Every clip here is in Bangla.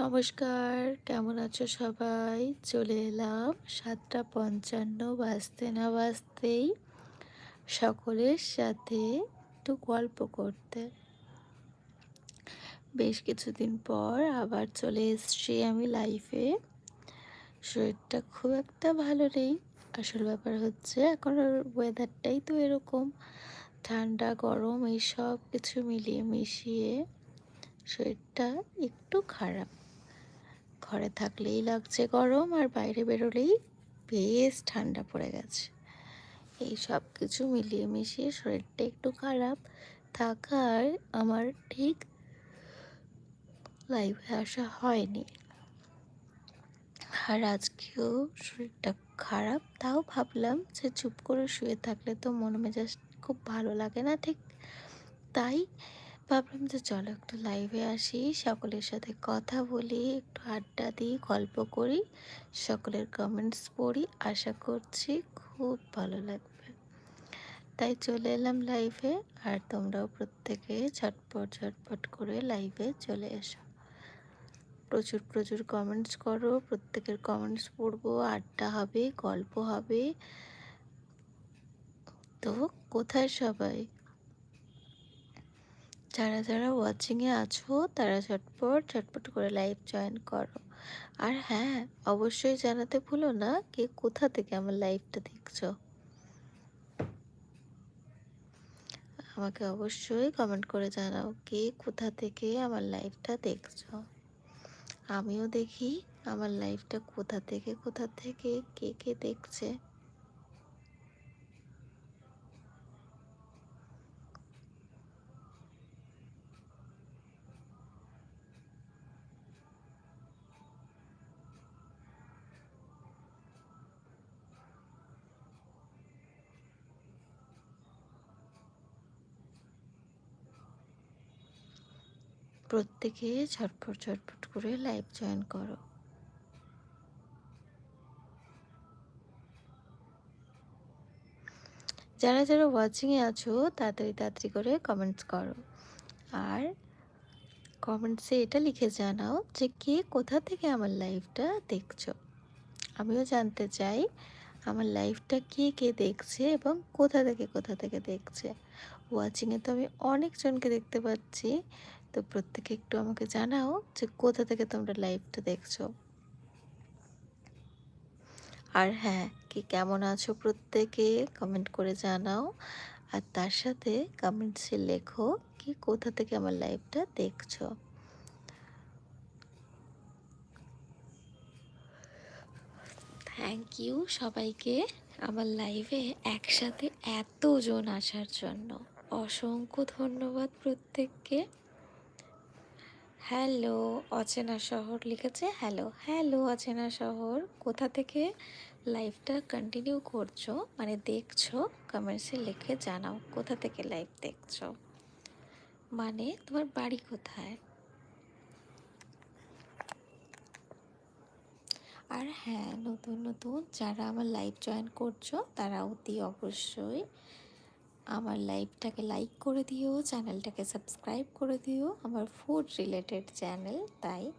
নমস্কার, কেমন আছো সবাই? চলে এলাম সাতটা পঞ্চান্ন বাজতে না বাজতেই সকলের সাথে একটু গল্প করতে। বেশ কিছুদিন পর আবার চলে এসছি আমি লাইফে শরীরটা খুব একটা ভালো নেই। আসল ব্যাপার হচ্ছে এখন ওয়েদারটাই তো এরকম। ঠান্ডা, গরম, এই সব কিছু মিলিয়ে মিশিয়ে শরীরটা একটু খারাপ। ঘরে থাকলেই লাগছে গরম আর বাইরে বেরোলেই বেশ ঠান্ডা পড়ে গেছে। এই সব কিছু মিলিয়ে মিশিয়ে শরীরটা একটু খারাপ থাকার আমার ঠিক লাইভে আসা হয়নি। আর আজকেও শরীরটা খারাপ, তাও ভাবলাম যে চুপ করে শুয়ে থাকলে তো মন মেজাজ খুব ভালো লাগে না ঠিক? তাই ভাবলাম যে চলো একটু লাইভে আসি, সকলের সাথে কথা বলি, একটু আড্ডা দিই, গল্প করি, সকলের কমেন্টস পড়ি। আশা করছি খুব ভালো লাগবে। তাই চলে এলাম লাইভে আর তোমরাও প্রত্যেকে ঝটপট ঝটপট করে লাইভে চলে এসো। প্রচুর প্রচুর কমেন্টস করো, প্রত্যেকের কমেন্টস পড়ব, আড্ডা হবে, গল্প হবে। তো কোথায় সবাই? যারা যারা ওয়াচিংয়ে আছো, তারা ঝটপট ঝটপট করে লাইভ জয়েন করো। আর হ্যাঁ অবশ্যই জানাতে ভুলো না কে কোথা থেকে আমার লাইভটা দেখছ। আমাকে অবশ্যই কমেন্ট করে জানাও কে কোথা থেকে আমার লাইভটা দেখছ। আমিও দেখি আমার লাইভটা কোথা থেকে কোথা থেকে কে কে দেখছে। প্রত্যেকে ঝটপট ঝটপট করে লাইভ জয়েন করো। যারা যারা ওয়াচিংয়ে আছো, তাড়াতাড়ি তাড়াতাড়ি করে কমেন্টস করো। আর কমেন্টসে এটা লিখে জানাও যে, কে কোথা থেকে আমার লাইভটা দেখছ? আমিও জানতে চাই, আমার লাইফটা কে কে দেখছে এবং কোথা থেকে কোথা থেকে দেখছে? ওয়াচিংয়ে তো আমি অনেকজনকে দেখতে পাচ্ছি। তো প্রত্যেকে একটু আমাকে জানাও যে কোথা থেকে তোমরা লাইভটা দেখছ। আর হ্যাঁ কি কেমন আছো প্রত্যেকে? কমেন্ট করে জানাও। আর তার সাথে কমেন্টসে লেখো কি কোথা থেকে আমার লাইভটা দেখছ। থ্যাংক ইউ সবাইকে। আমার লাইভে একসাথে এতজন আসার জন্য অসংখ্য ধন্যবাদ প্রত্যেককে। হ্যালো, অচেনা শহর লিখেছে, হ্যালো হ্যালো, অচেনা শহর, কোথা থেকে লাইভটা কন্টিনিউ করছ? মানে দেখছ কমেন্টসে লিখে জানাও, কোথা থেকে লাইভ দেখছ? মানে তোমার বাড়ি কোথায়? আর হ্যাঁ নতুন নতুন যারা আমার লাইভ জয়েন করছ তারা অতি অবশ্যই আমার লাইভটাকে লাইক করে দিও, চ্যানেলটাকে সাবস্ক্রাইব করে দিও, আমার ফুড রিলেটেড চ্যানেল, তাই।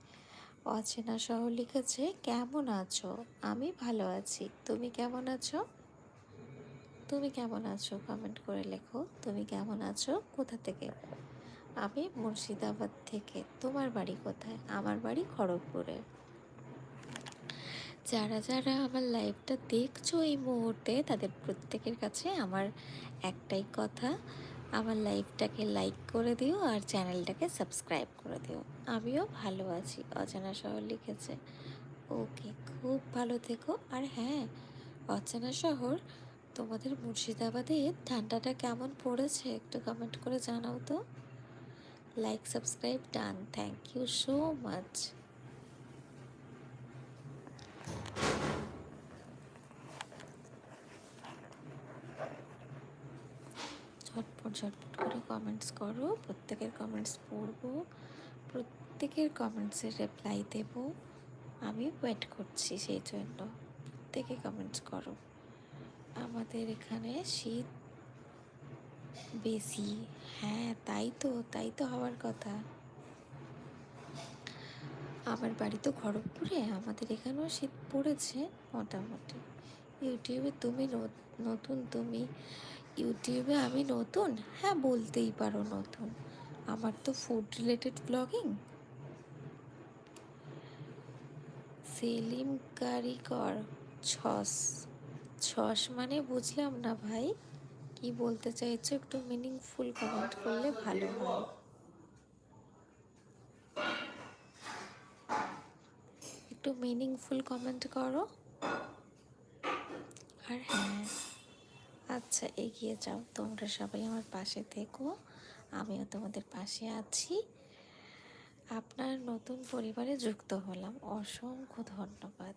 অচেনা সহ লিখেছে, কেমন আছো? আমি ভালো আছি। তুমি কেমন আছো? তুমি কেমন আছো? কমেন্ট করে লেখো, তুমি কেমন আছো? কোথা থেকে? আমি মুর্শিদাবাদ থেকে। তোমার বাড়ি কোথায়? আমার বাড়ি খড়গপুরে। যারা যারা আমার লাইভটা দেখছ এই মুহূর্তে, তাদের প্রত্যেকের কাছে আমার একটাই কথা, আমার লাইভটাকে লাইক করে দিও আর চ্যানেলটাকে সাবস্ক্রাইব করে দিও। আমিও ভালো আছি, অজানা শহর লিখেছে। ওকে, খুব ভালো থেকো। আর হ্যাঁ অচেনা শহর, তোমাদের মুর্শিদাবাদে ঠান্ডাটা কেমন পড়েছে একটু কমেন্ট করে জানাও তো। Like subscribe done thank you so much ঝটপট ঝটপট করে কমেন্টস করো, প্রত্যেকের কমেন্টস পড়ব, প্রত্যেকের কমেন্টসের রিপ্লাই দেব। আমি ওয়েট করছি সেই জন্য, প্রত্যেকে কমেন্টস করো। আমাদের এখানে শীত বেশি। হ্যাঁ তাই তো তাই তো হওয়ার কথা। আমার বাড়ি তো খড়গপুরে, আমাদের এখানেও শীত পড়েছে মোটামুটি। ইউটিউবে তুমি নতুন তুমি ইউটিউবে আমি নতুন? হ্যাঁ বলতেই পারো নতুন। আমার তো food related blogging Selim Karikar ছস। ছস মানে বুঝলাম না ভাই। কি বলতে চাইছো? একটু মিনিংফুল কমেন্ট করলে ভালো হয়। একটু মিনিংফুল কমেন্ট করো। আর হ্যাঁ। আচ্ছা এগিয়ে যাও। তোমরা সবাই আমার পাশে থেকো। আমিও তোমাদের পাশে আছি। আপনার নতুন পরিবারে যুক্ত হলাম। অসংখ্য ধন্যবাদ।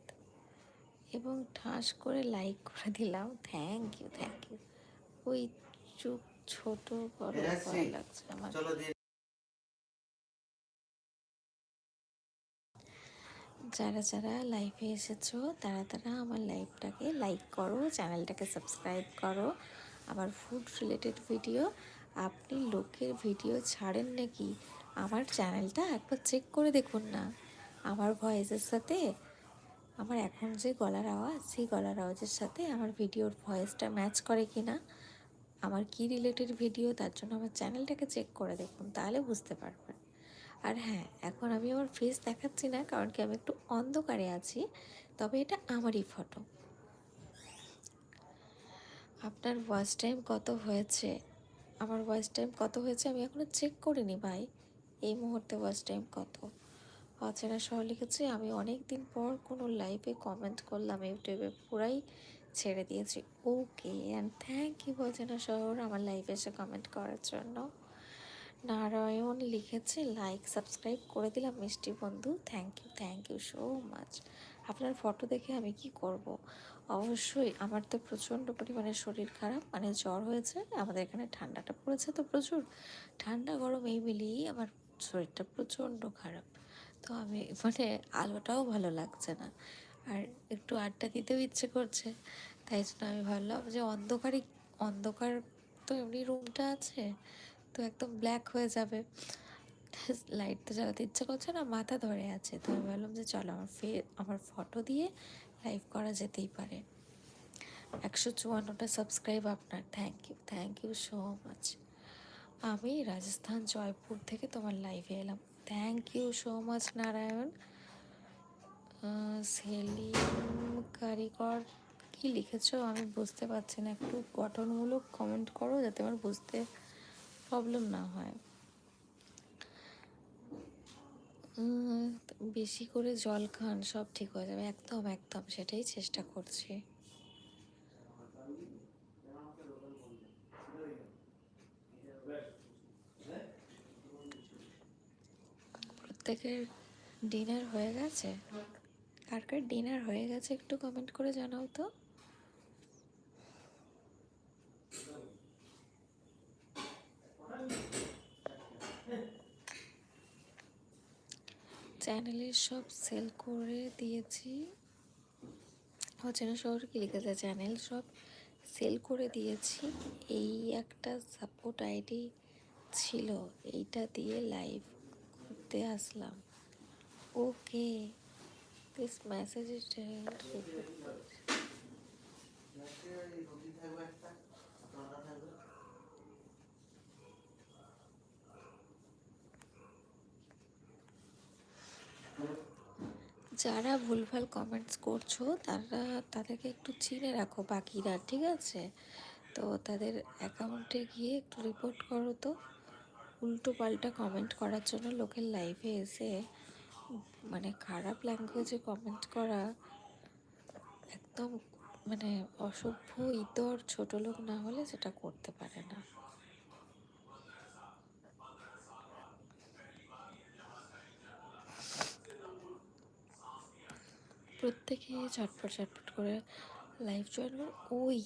এবং ঠাস করে লাইক করে দিলাম। থ্যাংক ইউ থ্যাংক ইউ ওই চুপ ছোট বড় লাগছে আমার। যারা যারা লাইভে এসেছ, তারা তারা আমার লাইভটাকে লাইক করো, চ্যানেলটাকে সাবস্ক্রাইব করো। আমার ফুড রিলেটেড ভিডিও আপনি লোকের ভিডিও ছাড়েন নাকি? আমার চ্যানেলটা একবার চেক করে দেখুন না। আমার ভয়েসের সাথে, আমার এখন যে গলার আওয়াজ, সেই গলার আওয়াজের সাথে আমার ভিডিওর ভয়েসটা ম্যাচ করে কি না আমার কি রিলেটেড ভিডিও তার জন্য আমার চ্যানেলটাকে চেক করে দেখুন, তাহলে বুঝতে পারবেন। আর হ্যাঁ এখন আমি আমার ফেস দেখাচ্ছি না, কারণ কি আমি একটু অন্ধকারে আছি, তবে এটা আমারই ফটো আপনার ওয়াচ টাইম কত হয়েছে? আমার ওয়াচ টাইম কত হয়েছে আমি এখনও চেক করিনি ভাই। এই মুহূর্তে ওয়াচ টাইম কত? অচেনা সহ লিখেছে, আমি অনেক দিন পর কোনো লাইভে কমেন্ট করলাম ইউটিউবে পুরাই ছেড়ে দিয়েছি। ওকে অ্যান্ড থ্যাংক ইউ অচেনা শহর আমার লাইভে এসে কমেন্ট করার জন্য। নারায়ণ লিখেছে লাইক সাবস্ক্রাইব করে দিলাম মিষ্টি বন্ধু। Thank you thank you so much আপনার ফটো দেখে আমি কি করব? অবশ্যই আমার তো প্রচণ্ড পরিমাণে শরীর খারাপ মানে জ্বর হয়েছে, আমাদের এখানে ঠান্ডাটা পড়েছে তো প্রচুর। ঠান্ডা, গরম এই মিলিয়েই আমার শরীরটা প্রচণ্ড খারাপ। তো আমি মানে আলোটাও ভালো লাগছে না। আর একটু আড্ডা দিতেও ইচ্ছে করছে। তাই জন্য আমি ভাবলাম যে অন্ধকারই অন্ধকার তো এমনি রুমটা আছে। তো একদম ব্ল্যাক হয়ে যাবে। লাইট তো জ্বালাতে ইচ্ছা করছে না, মাথা ধরে আছে। তো আমি ভাবলাম যে চলো আমার ফে, আমার ফটো দিয়ে লাইভ করা যেতেই পারে। একশো চুয়ান্নটা সাবস্ক্রাইব আপনার। Thank you thank you so much আমি রাজস্থান জয়পুর থেকে তোমার লাইভে এলাম। Thank you so much Narayan. Selim Karikar, কি লিখেছো? আমি বুঝতে পারছি না। একটু গঠনমূলক কমেন্ট করো যাতে আমার বুঝতে প্রবলেম না হয়। বেশি করে জল খান, সব ঠিক হয়ে যাবে। একদম একদম, সেটাই চেষ্টা করছি। প্রত্যেকের ডিনার হয়ে গেছে? কার কার ডিনার হয়ে গেছে একটু কমেন্ট করে জানাও তো। চ্যানেলের সব সেল করে দিয়েছি। হচ্ছে অচেনা শহর কি লিখেছে চ্যানেল সব সেল করে দিয়েছি। এই একটা সাপোর্ট আইডি ছিল, এইটা দিয়ে লাইভ করতে আসলাম। ওকে দিস মেসেজ ইজ যারা ভুলভাল কমেন্টস করছ, তারা তাদেরকে একটু চিনে রাখো বাকিরা, ঠিক আছে? তো তাদের অ্যাকাউন্টে গিয়ে একটু রিপোর্ট করো তো। উল্টো পাল্টা কমেন্ট করার জন্য লোকের লাইভে এসে মানে খারাপ ল্যাঙ্গুয়েজে কমেন্ট করা একদম মানে অসভ্য, ইতর, ছোট লোক না হলে সেটা করতে পারে না। প্রত্যেকে ঝটপট ঝটপট করে লাইভ জয়েন করে ওই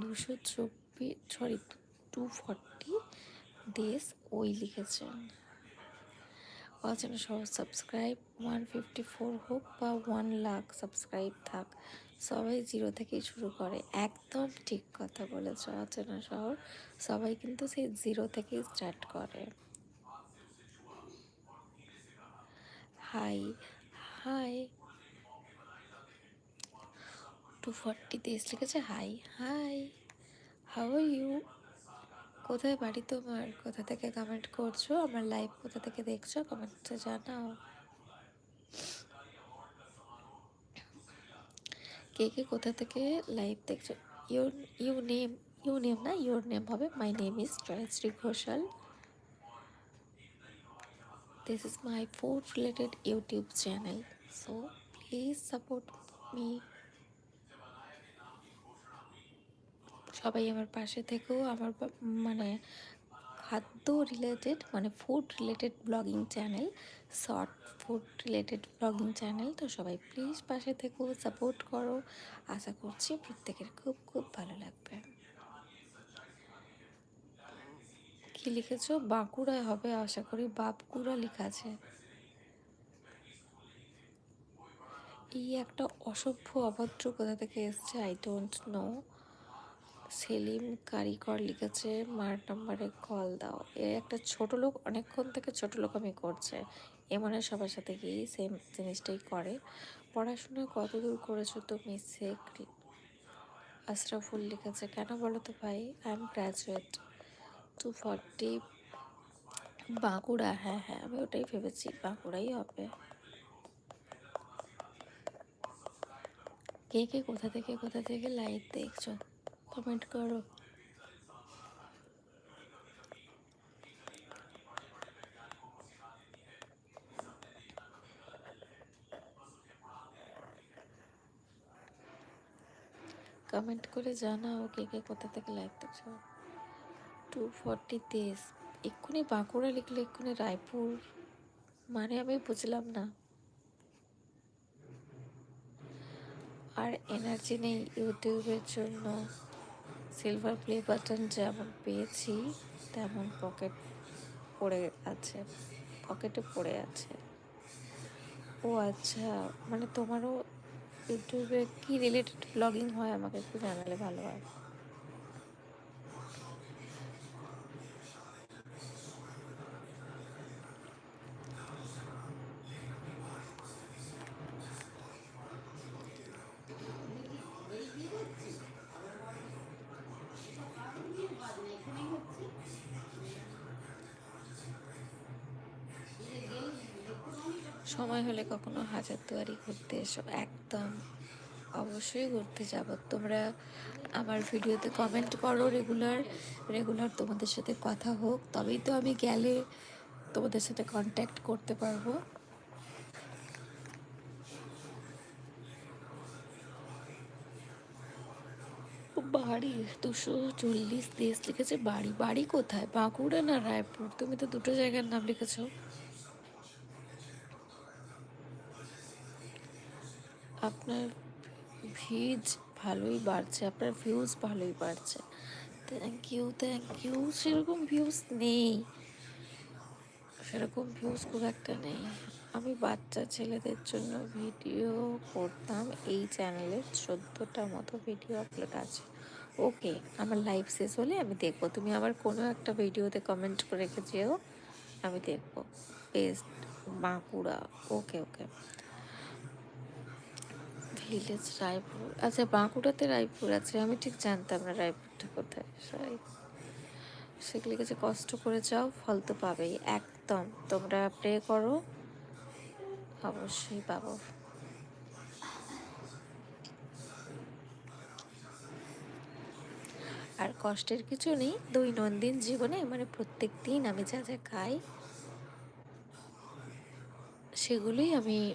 দুশো চব্বিশ সরি টু ফর্টি ডেজ ওই লিখেছেন। অচেনা সহ সাবস্ক্রাইব ওয়ান ফিফটি ফোর হোক বা ওয়ান লাখ সাবস্ক্রাইব থাক, সবাই জিরো থেকেই শুরু করে। একদম ঠিক কথা বলেছ, অচেনা শহর। সবাই কিন্তু সেই জিরো থেকেই স্টার্ট করে। হাই হাই টু ফর্টি দেশ লিখেছে, hi hi, how are you? কোথায় বাড়ি তোমার? কোথা থেকে কমেন্ট করছ? আমার লাইভ কোথা থেকে দেখছ? কমেন্টে জানাও। কে কে কোথা থেকে লাইভ দেখছ? Your you name you name না ইউর নেম হবে my name is Joyshree Ghoshal this is my food related youtube channel. So, please support me. সবাই আমার পাশে থেকেও আমার মানে খাদ্য রিলেটেড মানে food related blogging channel short food related blogging channel তো সবাই প্লিজ পাশে থেকেও সাপোর্ট করো। আশা করছি প্রত্যেকের খুব খুব ভালো লাগবে। কি লিখেছো? বাঁকুড়ায় হবে, আশা করি বাপকুড়া লেখা আছে। এই একটা অসভ্য, অভদ্র কোথা থেকে এসছে? I don't know Selim Karikar লিখেছে, মার নাম্বারে কল দাও। এ একটা ছোট লোক, অনেকক্ষণ থেকে ছোট লোক আমি করছে। এ মনে হয় সবার সাথে গিয়েই সেম জিনিসটাই করে। পড়াশোনা কত দূর করেছ তুমি? শেখ আশরাফুল লিখেছে, কেন বলো তো ভাই? I am graduate two forty Bankura. হ্যাঁ হ্যাঁ আমি ওটাই ভেবেছি, বাঁকুড়াই হবে। কে কে, কোথা থেকে কোথা থেকে? লাইভ দেখছ। কমেন্ট করো। কমেন্ট করে জানাও কে কে কোথা থেকে লাইভ দেখছ। টু ফর্টি তেইশ। এক্ষুনি বাঁকুড়া লিখলে এক্ষুনি রায়পুর। মানে আমি বুঝলাম না। আর এনার্জি নেই ইউটিউবের জন্য। সিলভার প্লে বাটন যেমন পেয়েছি, তেমন পকেট পড়ে আছে পকেটে পড়ে আছে। ও আচ্ছা মানে তোমারও ইউটিউবে কি রিলেটেড ব্লগিং হয় আমাকে একটু জানালে ভালো হয়। হাজারদুয়ারি ঘুরতে এসো একদম অবশ্যই ঘুরতে যাব। তোমরা আমার ভিডিওতে কমেন্ট করো রেগুলার রেগুলার তোমাদের সাথে কথা হোক। তবেই তো আমি গেলে তোমাদের সাথে কন্ট্যাক্ট করতে পারব। বাড়ি দুশো চল্লিশ দেশ লিখেছে। বাড়ি বাড়ি কোথায়? বাঁকুড়া না রায়পুর? তুমি তো দুটো জায়গার নাম লিখেছো। আপনার ভিজ ভালোই বাড়ছে, আপনার ভিউজ ভালোই বাড়ছে। থ্যাংক ইউ থ্যাংক ইউ সেরকম ভিউজ নেই। সেরকম ভিউজ খুব একটা নেই। আমি বাচ্চা ছেলেদের জন্য ভিডিও করতাম, এই চ্যানেলে চোদ্দোটা মতো ভিডিও আপলোড আছে। ওকে আমার লাইভ শেষ হলে আমি দেখব। তুমি আমার কোনো একটা ভিডিওতে কমেন্ট করে রেখে যেও, আমি দেখব। Best Bankura. Okay okay village Raipur. আচ্ছা বাঁকুড়াতে রায়পুর আছে? আমি ঠিক জানতাম না রায়পুরটা কোথায়। সরি। সেগুলি কাছে কষ্ট করে যাও, ফল তো পাবেই। একদম। তোমরা প্রে করো। অবশ্যই পাবো। আর কষ্টের কিছু নেই। দৈনন্দিন জীবনে মানে প্রত্যেক দিন আমি যা যা খাই, সেগুলোই আমি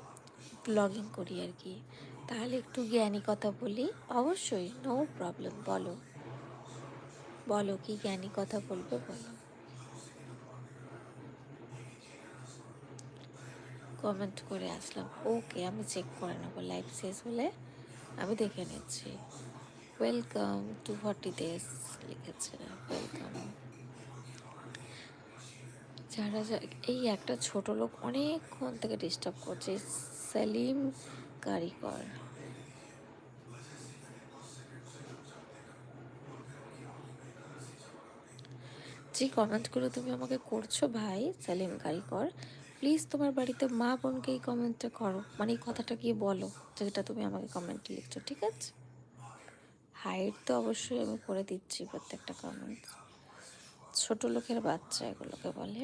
ব্লগিং করি আর কি। তাহলে একটু জ্ঞানী কথা বলি? অবশ্যই নো প্রবলেম বলো। বলো, কি জ্ঞানী কথা বলবে বলো। কমেন্ট করে আসলাম। ওকে আমি চেক করে নেব লাইভ শেষ হলে আমি দেখে নিচ্ছি। ওয়েলকাম টু ফর্টি ডেজ লিখেছে ওয়েলকাম যারা এই একটা ছোট লোক অনেকক্ষণ থেকে ডিস্টার্ব করছে সেলিম কারিকর যে কমেন্টগুলো তুমি আমাকে করছ ভাই, সেলিম কারিকর প্লিজ তোমার বাড়িতে মা বোনকে এই কমেন্টটা করো। মানে এই কথাটা গিয়ে বলো যেটা তুমি আমাকে কমেন্টে লিখছো, ঠিক আছে? হাইট তো অবশ্যই আমি করে দিচ্ছি প্রত্যেকটা কমেন্ট ছোট লোকের বাচ্চা এগুলোকে বলে।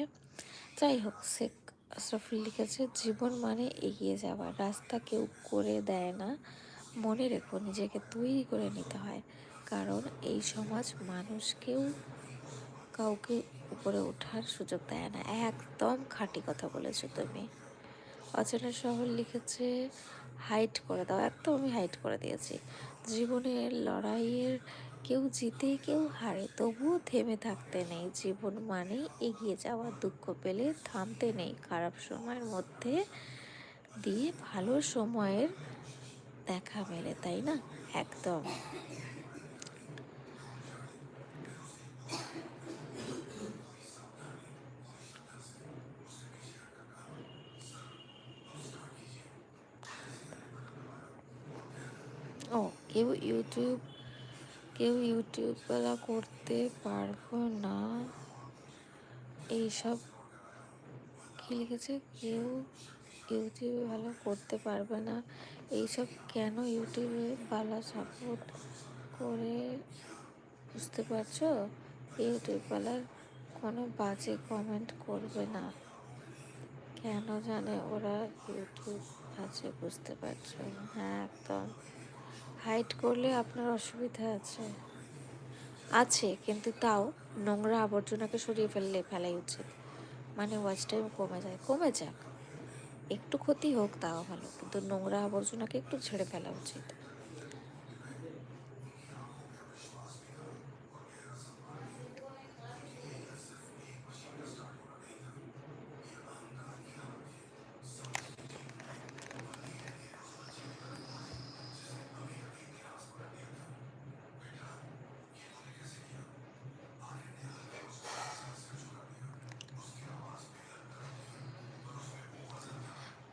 যাই হোক শেখ আশরাফুল লিখেছে, জীবন মানে এগিয়ে যাওয়া। রাস্তা কেউ করে দেয় না। মনে রেখো, নিজেকে তৈরি করে নিতে হয়। কারণ এই সমাজ মানুষকেও কাউকে উপরে ওঠার সুযোগ দেয় না। একদম খাঁটি কথা বলেছ তুমি। অচেনা শহর লিখেছে, হাইট করে দাও। একদম আমি হাইট করে দিয়েছি। জীবনের লড়াইয়ের কেউ জিতে, কেউ হারে তবুও থেমে থাকতে নেই। জীবন মানে এগিয়ে যাওয়া দুঃখ পেলে থামতে নেই। খারাপ সময়ের মধ্যে দিয়ে ভালো সময়ের দেখা মেলে, তাই না? একদম। ও, কেউ ইউটিউব কেউ ইউটিউবওয়ালা করতে পারব না। এইসব কী লিখেছে? কেউ ইউটিউবে ভালো করতে পারবে না। এইসব কেন ইউটিউবে ভালো সাপোর্ট করে বুঝতে পারছ? ইউটিউবওয়ালার কোনো বাজে কমেন্ট করবে না। কেন জানে ওরা ইউটিউব আছে বুঝতে পারছ? হ্যাঁ একদম। হাইট করলে আপনার অসুবিধা আছে। আছে, কিন্তু তাও নোংরা আবর্জনাকে সরিয়ে ফেললে ফেলাই উচিত। মানে ওয়াচ টাইম কমে যায়। কমে যাক। একটু ক্ষতি হোক তাও ভালো, কিন্তু নোংরা আবর্জনাকে একটু ছেড়ে ফেলা উচিত।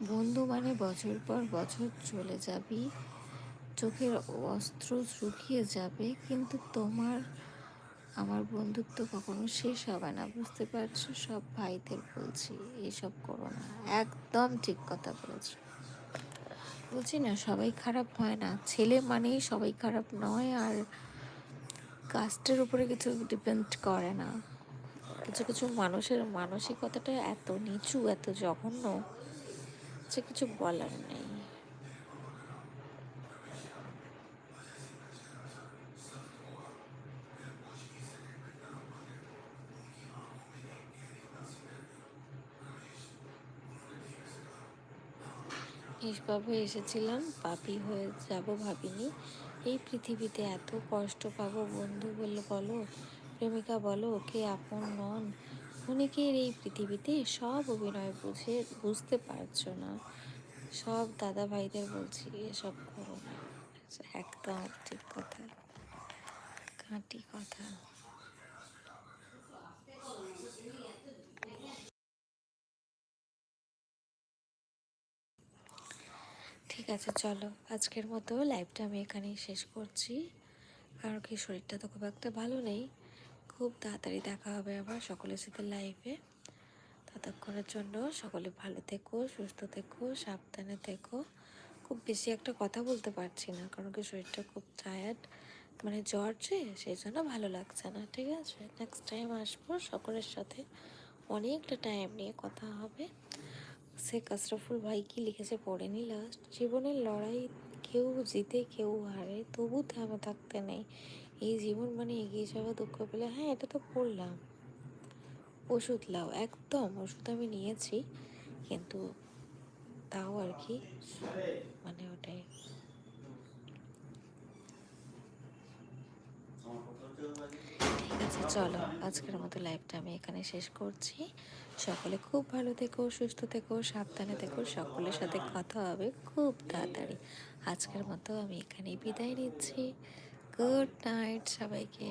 বন্ধু মানে বছর পর বছর চলে যাবি। চোখের অস্ত্র শুকিয়ে যাবে, কিন্তু তোমার, আমার বন্ধুত্ব কখনো শেষ হবে না, বুঝতে পারছ? সব ভাইদের বলছি এইসব করো না। একদম ঠিক কথা বলেছ। বলছি না, সবাই খারাপ হয় না। ছেলে মানেই সবাই খারাপ নয়, আর কাস্টের উপরে কিছু ডিপেন্ড করে না। কিছু কিছু মানুষের মানসিকতাটা এত নিচু, এত জঘন্য। যে কিছু বলার নেই। এইভাবে এসেছিলাম। পাপি হয়ে যাব ভাবিনি। এই পৃথিবীতে এত কষ্ট পাবো বন্ধু বলে বলো? প্রেমিকা বলো কে আপন নন। অনেকের এই পৃথিবীতে সব অভিনয় বুঝে, বুঝতে পারছ না। সব দাদা ভাইদের বলছি, এসব করো না। একদম ঠিক কথা। খাঁটি কথা। ঠিক আছে, চলো। আজকের মতো লাইভটা আমি এখানেই শেষ করছি। কারণ কি শরীরটা তো খুব একটা ভালো নেই। খুব তাড়াতাড়ি দেখা হবে আবার সকলের সাথে লাইফে ততক্ষণের জন্য সকলে ভালো থেকো, সুস্থ থেকো, সাবধানে থেকো। খুব বেশি একটা কথা বলতে পারছি না, কারণ কি শরীরটা খুব টায়ার্ড মানে জ্বর যে, সেই জন্য ভালো লাগছে না, ঠিক আছে? নেক্সট টাইম আসব সকলের সাথে। অনেকটা টাইম নিয়ে কথা হবে। সে আশরাফুল ভাই কি লিখেছে পড়েনি লাস্ট জীবনের লড়াই কেউ জিতে, কেউ হারে, তবু থেমে থাকতে নেই। এই জীবন মানে এগিয়ে যাওয়া দুঃখ পেলে হ্যাঁ এটা তো পড়লাম ওষুধ লাও, একদম ওষুধ আমি নিয়েছি, কিন্তু তাও আর কি মানে ওটাই। ঠিক আছে, চলো, আজকের মতো লাইভটা আমি এখানে শেষ করছি। সকলে খুব ভালো থেকো, সুস্থ থেকো, সাবধানে থেকো, সকলের সাথে কথা হবে খুব তাড়াতাড়ি। আজকের মতো আমি এখানেই বিদায় নিচ্ছি। গুড নাইট সবাইকে